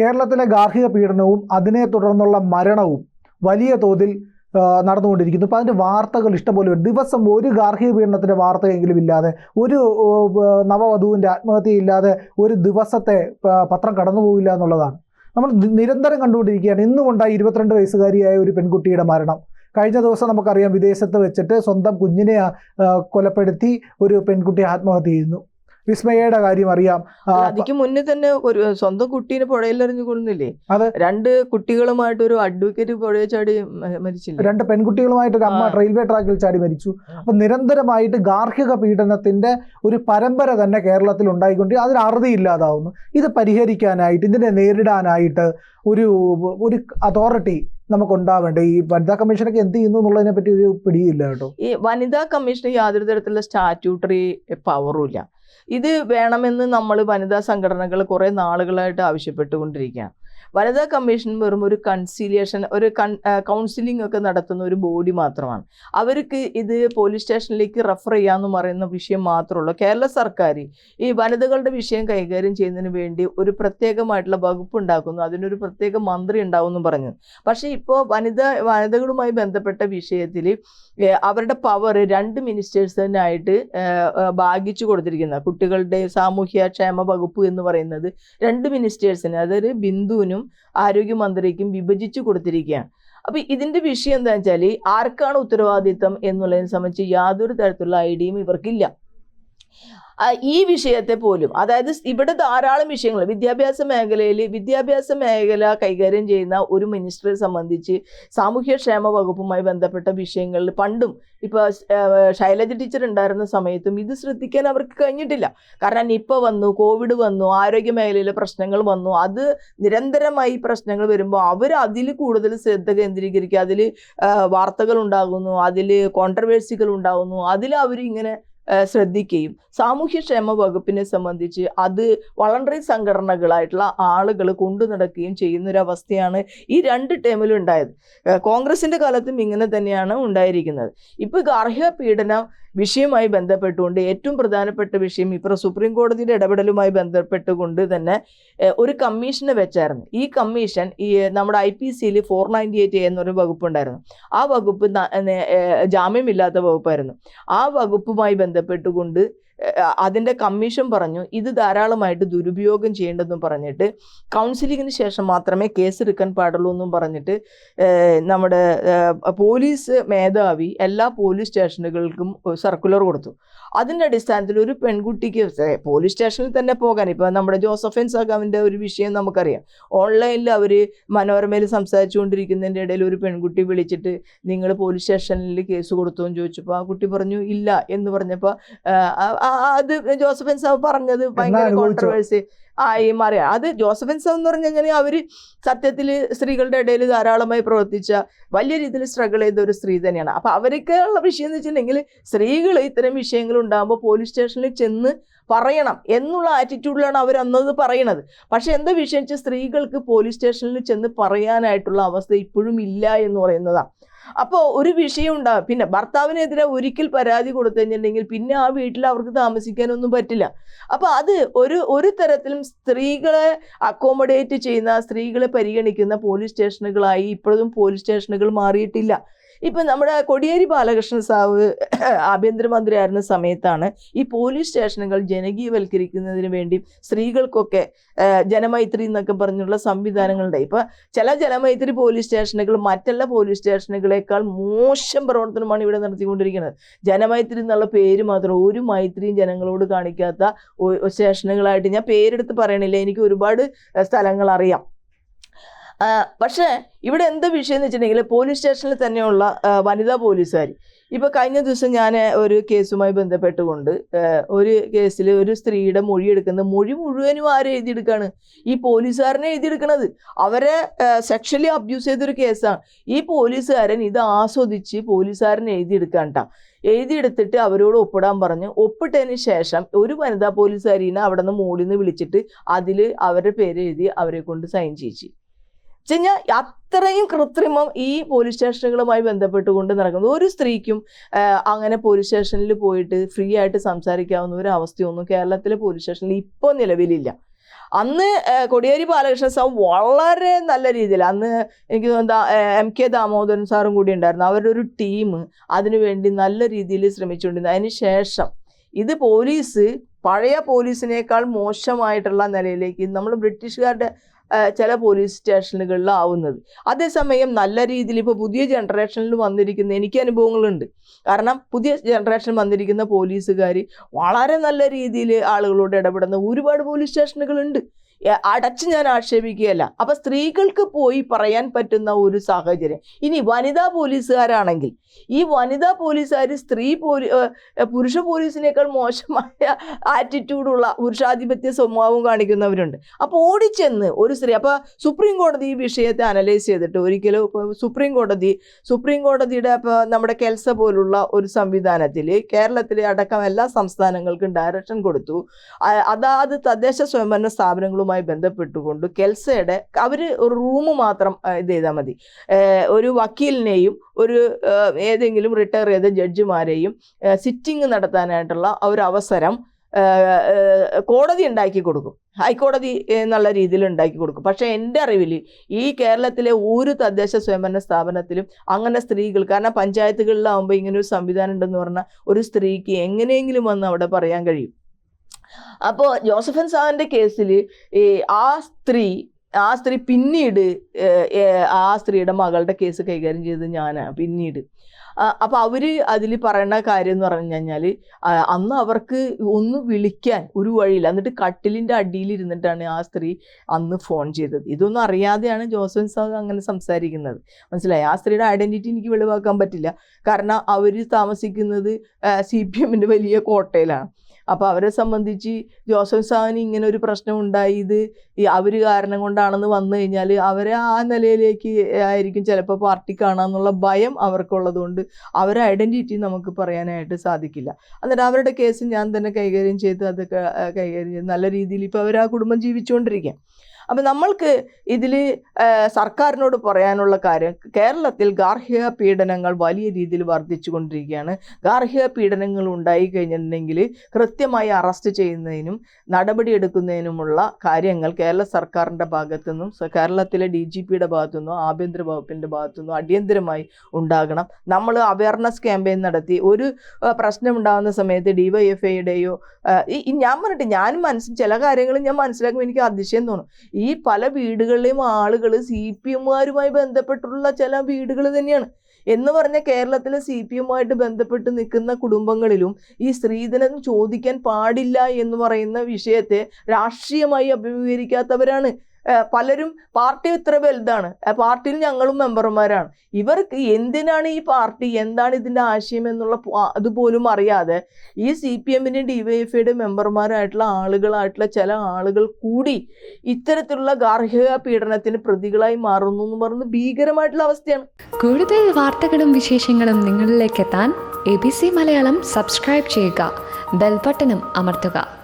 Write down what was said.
കേരളത്തിലെ ഗാർഹിക പീഡനവും അതിനെ തുടർന്നുള്ള മരണവും വലിയ തോതിൽ നടന്നുകൊണ്ടിരിക്കുന്നു. അപ്പോൾ അതിന്റെ വാർത്തകൾ ഇഷ്ടംപോലെ ദിവസം ഒരു ഗാർഹിക പീഡനത്തിന്റെ വാർത്തയെങ്കിലും ഇല്ലാതെ ഒരു നവവധുവിന്റെ ആത്മഹത്യയില്ലാതെ ഒരു ദിവസത്തെ പത്രം കടന്നു പോകില്ല എന്നുള്ളതാണ്. നമ്മൾ നിരന്തരം കണ്ടുകൊണ്ടിരിക്കുകയാണ്. ഇന്നുമുണ്ടായി ഇരുപത്തിരണ്ട് വയസ്സുകാരിയായ ഒരു പെൺകുട്ടിയുടെ മരണം. കഴിഞ്ഞ ദിവസം നമുക്കറിയാം വിദേശത്ത് വെച്ചിട്ട് സ്വന്തം കുഞ്ഞിനെ കൊലപ്പെടുത്തി ഒരു പെൺകുട്ടി ആത്മഹത്യ ചെയ്യുന്നു. വിസ്മയയുടെ കാര്യം അറിയാം. അതിക്ക് മുന്നേ തന്നെ ഒരു സ്വന്തം കുട്ടീനെ പുഴയിലെറിഞ്ഞു കൊള്ളുന്നില്ലേ അതെ. രണ്ട് കുട്ടികളുമായിട്ട് ഒരു അഡ്വക്കേറ്റ് പുഴയിൽ ചാടി മരിച്ചില്ല? രണ്ട് പെൺകുട്ടികളുമായിട്ട് ഒരു അമ്മ. റെയിൽവേ ട്രാക്കിൽ ചാടി മരിച്ചു. അപ്പൊ നിരന്തരമായിട്ട് ഗാർഹിക പീഡനത്തിന്റെ ഒരു പരമ്പര തന്നെ കേരളത്തിൽ ഉണ്ടായിക്കൊണ്ട് അതിന് അറുതി ഇല്ലാതാവുന്നു ഇത് പരിഹരിക്കാനായിട്ട് ഇതിനെ നേരിടാനായിട്ട് ഒരു ഒരു അതോറിറ്റി നമുക്ക് ഉണ്ടാവേണ്ട ഈ വനിതാ കമ്മീഷനൊക്കെ എന്ത് ചെയ്യുന്നു എന്നുള്ളതിനെ പറ്റി ഒരു പിടിയില്ല കേട്ടോ. ഈ വനിതാ കമ്മീഷന് യാതൊരു തരത്തിലുള്ള സ്റ്റാറ്റ്യൂട്ടറി പവറും ഇല്ല. ഇത് വേണമെന്ന് നമ്മൾ വനിതാ സംഘടനകൾ കുറേ നാളുകളായിട്ട് ആവശ്യപ്പെട്ടുകൊണ്ടിരിക്കുകയാണ്. വനിതാ കമ്മീഷൻ വെറും ഒരു കൺസീലിയേഷൻ ഒരു കൺ കൗൺസിലിംഗ് ഒക്കെ നടത്തുന്ന ഒരു ബോഡി മാത്രമാണ്. അവർക്ക് ഇത് പോലീസ് സ്റ്റേഷനിലേക്ക് റെഫർ ചെയ്യാന്ന് പറയുന്ന വിഷയം മാത്രമുള്ളൂ. കേരള സർക്കാർ ഈ വനിതകളുടെ വിഷയം കൈകാര്യം ചെയ്യുന്നതിന് വേണ്ടി ഒരു പ്രത്യേകമായിട്ടുള്ള വകുപ്പ് ഉണ്ടാക്കുന്നു. അതിനൊരു പ്രത്യേക മന്ത്രി ഉണ്ടാവും എന്ന് പറഞ്ഞു. പക്ഷേ ഇപ്പോൾ വനിത വനിതകളുമായി ബന്ധപ്പെട്ട വിഷയത്തിൽ അവരുടെ പവർ രണ്ട് മിനിസ്റ്റേഴ്സ് മിനിസ്റ്റേഴ്സിനായിട്ട് ഭാഗിച്ചു കൊടുത്തിരിക്കുന്ന കുട്ടികളുടെ സാമൂഹ്യ ക്ഷേമ വകുപ്പ് എന്ന് പറയുന്നത് രണ്ട് മിനിസ്റ്റേഴ്സിന് അതായത് ബിന്ദുവിനും ആരോഗ്യമന്ത്രിക്കും വിഭജിച്ചു കൊടുത്തിരിക്കുകയാണ്. അപ്പോൾ ഇതിന്റെ വിഷയം എന്താ വെച്ചാൽ ആർക്കാണ് ഉത്തരവാദിത്തം എന്നുള്ളതിനെ സംബന്ധിച്ച് യാതൊരു തരത്തിലുള്ള ഐഡിയയും ഇവർക്കില്ല. ഈ വിഷയത്തെ പോലും അതായത് ഇവിടെ ധാരാളം വിഷയങ്ങൾ വിദ്യാഭ്യാസ മേഖലയിൽ വിദ്യാഭ്യാസ മേഖല കൈകാര്യം ചെയ്യുന്ന ഒരു മിനിസ്റ്ററെ സംബന്ധിച്ച് സാമൂഹ്യക്ഷേമ വകുപ്പുമായി ബന്ധപ്പെട്ട വിഷയങ്ങളിൽ പണ്ടും ഇപ്പോൾ ശൈലജ ടീച്ചർ ഉണ്ടായിരുന്ന സമയത്തും ഇത് ശ്രദ്ധിക്കാൻ അവർക്ക് കഴിഞ്ഞിട്ടില്ല. കാരണം നിപ്പ വന്നു കോവിഡ് വന്നു ആരോഗ്യ മേഖലയിലെ പ്രശ്നങ്ങൾ വന്നു അത് നിരന്തരമായി പ്രശ്നങ്ങൾ വരുമ്പോൾ അവർ അതിൽ കൂടുതൽ ശ്രദ്ധ കേന്ദ്രീകരിക്കുക അതിൽ വാർത്തകൾ ഉണ്ടാകുന്നു അതിൽ കോൺട്രവേഴ്സികൾ ഉണ്ടാകുന്നു അതിൽ അവരിങ്ങനെ ശ്രദ്ധിക്കുകയും സാമൂഹ്യക്ഷേമ വകുപ്പിനെ സംബന്ധിച്ച് അത് വളണ്ടറി സംഘടനകളായിട്ടുള്ള ആളുകൾ കൊണ്ടു നടക്കുകയും ചെയ്യുന്നൊരവസ്ഥയാണ് ഈ രണ്ട് ടേമിലും ഉണ്ടായത്. കോൺഗ്രസിന്റെ കാലത്തും ഇങ്ങനെ തന്നെയാണ് ഉണ്ടായിരിക്കുന്നത്. ഇപ്പോൾ ഗാർഹിക പീഡന വിഷയവുമായി ബന്ധപ്പെട്ടുകൊണ്ട് ഏറ്റവും പ്രധാനപ്പെട്ട വിഷയം ഇപ്പോൾ സുപ്രീം കോടതിയുടെ ഇടപെടലുമായി ബന്ധപ്പെട്ടുകൊണ്ട് തന്നെ ഒരു കമ്മീഷനെ വെച്ചായിരുന്നു. ഈ കമ്മീഷൻ ഈ നമ്മുടെ ഐ പി സിയിൽ ഫോർ നയന്റി എയ്റ്റ് എന്നൊരു വകുപ്പുണ്ടായിരുന്നു. ആ വകുപ്പ് ജാമ്യമില്ലാത്ത വകുപ്പായിരുന്നു. ആ വകുപ്പുമായി ബന്ധപ്പെട്ടുകൊണ്ട് അതിന്റെ കമ്മീഷൻ പറഞ്ഞു ഇത് ധാരാളമായിട്ട് ദുരുപയോഗം ചെയ്യേണ്ടെന്നും പറഞ്ഞിട്ട് കൗൺസിലിങ്ങിന് ശേഷം മാത്രമേ കേസ് എടുക്കാൻ പാടുള്ളൂ എന്നും പറഞ്ഞിട്ട് നമ്മുടെ പോലീസ് മേധാവി എല്ലാ പോലീസ് സ്റ്റേഷനുകൾക്കും സർക്കുലർ കൊടുത്തു. അതിന്റെ അടിസ്ഥാനത്തിൽ ഒരു പെൺകുട്ടിക്ക് പോലീസ് സ്റ്റേഷനിൽ തന്നെ പോകാൻ ഇപ്പോൾ നമ്മുടെ ജോസഫൻ സഖാവിന്റെ ഒരു വിഷയം നമുക്കറിയാം. ഓൺലൈനിൽ അവർ മനോരമയിൽ സംസാരിച്ചുകൊണ്ടിരിക്കുന്നതിന്റെ ഇടയിൽ ഒരു പെൺകുട്ടി വിളിച്ചിട്ട് നിങ്ങൾ പോലീസ് സ്റ്റേഷനിൽ കേസ് കൊടുത്തു? എന്ന് ചോദിച്ചപ്പോൾ ആ കുട്ടി പറഞ്ഞു ഇല്ല എന്ന് പറഞ്ഞപ്പോൾ അത് ജോസഫൻ സാബ് പറഞ്ഞത് ഭയങ്കര? കോൺട്രവേഴ്സി ആയി മാറിയ. അത് ജോസഫിൻ എന്ന് പറഞ്ഞു കഴിഞ്ഞാൽ അവർ സത്യത്തിൽ സ്ത്രീകളുടെ ഇടയിൽ ധാരാളമായി പ്രവർത്തിച്ച വലിയ രീതിയിൽ സ്ട്രഗിൾ ചെയ്ത ഒരു സ്ത്രീ തന്നെയാണ്. അപ്പൊ അവരൊക്കെയുള്ള വിഷയം എന്ന് വെച്ചിട്ടുണ്ടെങ്കിൽ സ്ത്രീകൾ ഇത്തരം വിഷയങ്ങൾ ഉണ്ടാകുമ്പോൾ പോലീസ് സ്റ്റേഷനിൽ ചെന്ന് പറയണം എന്നുള്ള ആറ്റിറ്റ്യൂഡിലാണ് അവർ അന്നത് പറയണത്. പക്ഷെ എന്താ വിഷയം വെച്ചാൽ സ്ത്രീകൾക്ക് പോലീസ് സ്റ്റേഷനിൽ ചെന്ന് പറയാനായിട്ടുള്ള അവസ്ഥ ഇപ്പോഴും ഇല്ല എന്ന് പറയുന്നതാണ് അപ്പോൾ ഒരു വിഷയം ഉണ്ടാകും പിന്നെ ഭർത്താവിനെതിരെ ഒരിക്കൽ പരാതി കൊടുത്തു പിന്നെ ആ വീട്ടിൽ അവർക്ക് താമസിക്കാനൊന്നും പറ്റില്ല. അപ്പോൾ അത് ഒരു ഒരു തരത്തിലും സ്ത്രീകളെ അക്കോമഡേറ്റ് ചെയ്യുന്ന സ്ത്രീകളെ പരിഗണിക്കുന്ന പോലീസ് സ്റ്റേഷനുകളായി ഇപ്പോഴും പോലീസ് സ്റ്റേഷനുകൾ മാറിയിട്ടില്ല. ഇപ്പം നമ്മുടെ കൊടിയേരി ബാലകൃഷ്ണൻ സാവ് ആഭ്യന്തരമന്ത്രി ആയിരുന്ന സമയത്താണ് ഈ പോലീസ് സ്റ്റേഷനുകൾ ജനകീയവൽക്കരിക്കുന്നതിന് വേണ്ടി സ്ത്രീകൾക്കൊക്കെ ജനമൈത്രി എന്നൊക്കെ പറഞ്ഞുള്ള സംവിധാനങ്ങളുണ്ട്. ഇപ്പം ചില ജനമൈത്രി പോലീസ് സ്റ്റേഷനുകൾ മറ്റുള്ള പോലീസ് സ്റ്റേഷനുകളെക്കാൾ മോശം പ്രവർത്തനമാണ് ഇവിടെ നടത്തിക്കൊണ്ടിരിക്കുന്നത്. ജനമൈത്രി എന്നുള്ള പേര് മാത്രം ഒരു മൈത്രിയും ജനങ്ങളോട് കാണിക്കാത്ത സ്റ്റേഷനുകളായിട്ട് ഞാൻ പേരെടുത്ത് പറയണില്ല. എനിക്ക് ഒരുപാട് സ്ഥലങ്ങൾ അറിയാം പക്ഷേ ഇവിടെ എന്ത് വിഷയം എന്ന് വെച്ചിട്ടുണ്ടെങ്കിൽ പോലീസ് സ്റ്റേഷനിൽ തന്നെയുള്ള വനിതാ പോലീസുകാർ ഇപ്പോൾ കഴിഞ്ഞ ദിവസം ഞാൻ ഒരു കേസുമായി ബന്ധപ്പെട്ടുകൊണ്ട് ഒരു കേസിൽ ഒരു സ്ത്രീയുടെ മൊഴി എടുക്കുന്ന മൊഴി മുഴുവനും ആരും എഴുതിയെടുക്കുകയാണ് ഈ പോലീസുകാരനെ എഴുതിയെടുക്കണത്. അവരെ സെക്ഷലി അബ്യൂസ് ചെയ്തൊരു കേസാണ്. ഈ പോലീസുകാരൻ ഇത് ആസ്വദിച്ച് പോലീസുകാരൻ എഴുതിയെടുക്കാൻ ട്ടാ. എഴുതിയെടുത്തിട്ട് അവരോട് ഒപ്പിടാൻ പറഞ്ഞു ഒപ്പിട്ടതിന് ശേഷം ഒരു വനിതാ പോലീസുകാരീനെ അവിടെ നിന്ന് മോളിൽ നിന്ന് വിളിച്ചിട്ട് അതിൽ അവരുടെ പേര് എഴുതി അവരെ കൊണ്ട് സൈൻ ചെയ്യിച്ചു. വെച്ചുകഴിഞ്ഞാൽ അത്രയും കൃത്രിമം ഈ പോലീസ് സ്റ്റേഷനുകളുമായി ബന്ധപ്പെട്ടുകൊണ്ട് നടക്കുന്നത് ഒരു സ്ത്രീക്കും അങ്ങനെ പോലീസ് സ്റ്റേഷനിൽ പോയിട്ട് ഫ്രീ ആയിട്ട് സംസാരിക്കാവുന്ന ഒരു അവസ്ഥയൊന്നും കേരളത്തിലെ പോലീസ് സ്റ്റേഷനിൽ ഇപ്പോൾ നിലവിലില്ല. അന്ന് കൊടിയേരി ബാലകൃഷ്ണ സാർ വളരെ നല്ല രീതിയിൽ അന്ന് എനിക്ക് എന്താ എം കെ ദാമോദരൻ സാറും കൂടി ഉണ്ടായിരുന്നു. അവരുടെ ഒരു ടീം അതിനുവേണ്ടി നല്ല രീതിയിൽ ശ്രമിച്ചുകൊണ്ടിരുന്നു. അതിന് ശേഷം ഇത് പോലീസ് പഴയ പോലീസിനേക്കാൾ മോശമായിട്ടുള്ള നിലയിലേക്ക് നമ്മൾ ബ്രിട്ടീഷുകാരുടെ ചില പോലീസ് സ്റ്റേഷനുകളിലാവുന്നത് അതേസമയം നല്ല രീതിയിൽ ഇപ്പോൾ പുതിയ ജനറേഷനിൽ വന്നിരിക്കുന്ന എനിക്ക് അനുഭവങ്ങളുണ്ട്. കാരണം പുതിയ ജനറേഷൻ വന്നിരിക്കുന്ന പോലീസുകാർ വളരെ നല്ല രീതിയിൽ ആളുകളോട് ഇടപെടുന്ന ഒരുപാട് പോലീസ് സ്റ്റേഷനുകളുണ്ട്. അടച്ച് ഞാൻ ആക്ഷേപിക്കുകയല്ല. അപ്പൊ സ്ത്രീകൾക്ക് പോയി പറയാൻ പറ്റുന്ന ഒരു സാഹചര്യം. ഇനി വനിതാ പോലീസുകാരാണെങ്കിൽ ഈ വനിതാ പോലീസുകാർ സ്ത്രീ പോലീ പുരുഷ പോലീസിനേക്കാൾ മോശമായ ആറ്റിറ്റ്യൂഡുള്ള പുരുഷാധിപത്യ സ്വഭാവം കാണിക്കുന്നവരുണ്ട്. അപ്പോൾ ഓടിച്ചെന്ന് ഒരു സ്ത്രീ അപ്പോൾ സുപ്രീം കോടതി ഈ വിഷയത്തെ അനലൈസ് ചെയ്തിട്ട് ഒരിക്കലും സുപ്രീം കോടതി സുപ്രീം കോടതിയുടെ ഇപ്പോൾ നമ്മുടെ കെൽസ പോലുള്ള ഒരു സംവിധാനത്തിൽ കേരളത്തിലെ അടക്കം എല്ലാ സംസ്ഥാനങ്ങൾക്കും ഡയറക്ഷൻ കൊടുത്തു. അതാത് തദ്ദേശ സ്വയംഭരണ സ്ഥാപനങ്ങളുമായി ബന്ധപ്പെട്ടുകൊണ്ട് കെൽസയുടെ അവർ റൂം മാത്രം ഇത് ചെയ്താൽ മതി. ഒരു വക്കീലിനെയും ഒരു ഏതെങ്കിലും റിട്ടയർ ചെയ്ത ജഡ്ജിമാരെയും സിറ്റിംഗ് നടത്താനായിട്ടുള്ള ഒരു അവസരം കോടതി ഉണ്ടാക്കി കൊടുക്കും. ഹൈക്കോടതി എന്നുള്ള രീതിയിൽ ഉണ്ടാക്കി കൊടുക്കും. പക്ഷേ എന്റെ അറിവിൽ ഈ കേരളത്തിലെ ഒരു തദ്ദേശ സ്വയംഭരണ സ്ഥാപനത്തിലും അങ്ങനെ സ്ത്രീകൾ കാരണം പഞ്ചായത്തുകളിലാവുമ്പോൾ ഇങ്ങനെ ഒരു സംവിധാനം ഉണ്ടെന്ന് പറഞ്ഞാൽ ഒരു സ്ത്രീക്ക് എങ്ങനെയെങ്കിലും വന്ന് അവിടെ പറയാൻ കഴിയും. അപ്പോൾ ജോസഫൻ സാറിന്റെ കേസിൽ ഈ ആ സ്ത്രീ ആ സ്ത്രീ പിന്നീട് ആ സ്ത്രീയുടെ മകളുടെ കേസ് കൈകാര്യം ചെയ്തത് ഞാനാണ് പിന്നീട്. അപ്പോൾ അവർ അതിൽ പറയുന്ന കാര്യം എന്ന് പറഞ്ഞു കഴിഞ്ഞാൽ അന്ന് അവർക്ക് ഒന്ന് വിളിക്കാൻ ഒരു വഴിയില്ല. എന്നിട്ട് കട്ടിലിന്റെ അടിയിൽ ഇരുന്നിട്ടാണ് ആ സ്ത്രീ അന്ന് ഫോൺ ചെയ്തത്. ഇതൊന്നും അറിയാതെയാണ് ജോസഫ് സാഹ് അങ്ങനെ സംസാരിക്കുന്നത്. മനസ്സിലായി? ആ സ്ത്രീയുടെ ഐഡന്റിറ്റി എനിക്ക് വെളിവാക്കാൻ പറ്റില്ല. കാരണം അവർ താമസിക്കുന്നത് സി പി എമ്മിന്റെ വലിയ കോട്ടയിലാണ്. അപ്പോൾ അവരെ സംബന്ധിച്ച് ജോസഫ് സാവിന് ഇങ്ങനെ ഒരു പ്രശ്നം ഉണ്ടായി ഈ അവർ കാരണം കൊണ്ടാണെന്ന് വന്നു കഴിഞ്ഞാൽ അവരെ ആ നിലയിലേക്ക് ആയിരിക്കും ചിലപ്പോൾ പാർട്ടി കാണാമെന്നുള്ള ഭയം അവർക്കുള്ളതുകൊണ്ട് അവരെ ഐഡന്റിറ്റി നമുക്ക് പറയാനായിട്ട് സാധിക്കില്ല. എന്നിട്ട് അവരുടെ കേസ് ഞാൻ തന്നെ കൈകാര്യം ചെയ്ത് അത് കൈകാര്യം ചെയ്ത് നല്ല രീതിയിൽ ഇപ്പോൾ അവർ ആ കുടുംബം ജീവിച്ചുകൊണ്ടിരിക്കുക അപ്പം നമ്മൾക്ക് ഇതിൽ സർക്കാരിനോട് പറയാനുള്ള കാര്യം കേരളത്തിൽ ഗാർഹിക പീഡനങ്ങൾ വലിയ രീതിയിൽ വർദ്ധിച്ചു കൊണ്ടിരിക്കുകയാണ്. ഗാർഹിക പീഡനങ്ങൾ ഉണ്ടായി കഴിഞ്ഞിട്ടുണ്ടെങ്കിൽ കൃത്യമായി അറസ്റ്റ് ചെയ്യുന്നതിനും നടപടിയെടുക്കുന്നതിനുമുള്ള കാര്യങ്ങൾ കേരള സർക്കാരിന്റെ ഭാഗത്തു നിന്നും കേരളത്തിലെ ഡി ജി പിയുടെ ഭാഗത്തു നിന്നും ആഭ്യന്തര വകുപ്പിന്റെ ഭാഗത്തു നിന്നും അടിയന്തരമായി ഉണ്ടാകണം. നമ്മൾ അവയർനെസ് ക്യാമ്പയിൻ നടത്തി. ഒരു പ്രശ്നം ഉണ്ടാകുന്ന സമയത്ത് ഡി വൈ എഫ് ഡിവൈഎഫ്ഐയുടെയോ ഞാൻ പറഞ്ഞിട്ട് ഞാൻ മനസ്സിൽ ചില കാര്യങ്ങൾ ഞാൻ മനസ്സിലാക്കുമ്പോൾ എനിക്ക് അതിശയം തോന്നും. ഈ പല വീടുകളിലെയും ആളുകൾ സി പി എമ്മുകാരുമായി ബന്ധപ്പെട്ടുള്ള ചില വീടുകൾ തന്നെയാണ്. എന്ന് പറഞ്ഞ കേരളത്തിലെ സി പി എമ്മുമായിട്ട് ബന്ധപ്പെട്ട് നിൽക്കുന്ന കുടുംബങ്ങളിലും ഈ സ്ത്രീധനം ചോദിക്കാൻ പാടില്ല എന്ന് പറയുന്ന വിഷയത്തെ രാഷ്ട്രീയമായി അഭിമുഖീകരിക്കാത്തവരാണ്. പലരും പാർട്ടി ഇത്ര വലുതാണ്. പാർട്ടിയിൽ ഞങ്ങളും മെമ്പർമാരാണ്. ഇവർക്ക് എന്തിനാണ് ഈ പാർട്ടി എന്താണ് ഇതിന്റെ ആശയം എന്നുള്ള അതുപോലും അറിയാതെ ഈ സി പി എമ്മിന്റെ ഡിവൈഎഫ്ഐയുടെ മെമ്പർമാരായിട്ടുള്ള ആളുകളായിട്ടുള്ള ചില ആളുകൾ കൂടി ഇത്തരത്തിലുള്ള ഗാർഹിക പീഡനത്തിന് പ്രതികളായി മാറുന്നു എന്ന് പറയുന്നത് ഭീകരമായിട്ടുള്ള അവസ്ഥയാണ്. കൂടുതൽ വാർത്തകളും വിശേഷങ്ങളും നിങ്ങളിലേക്ക് എത്താൻ A B C Malayalam subscribe ചെയ്യുക. ബെൽബട്ടനും അമർത്തുക.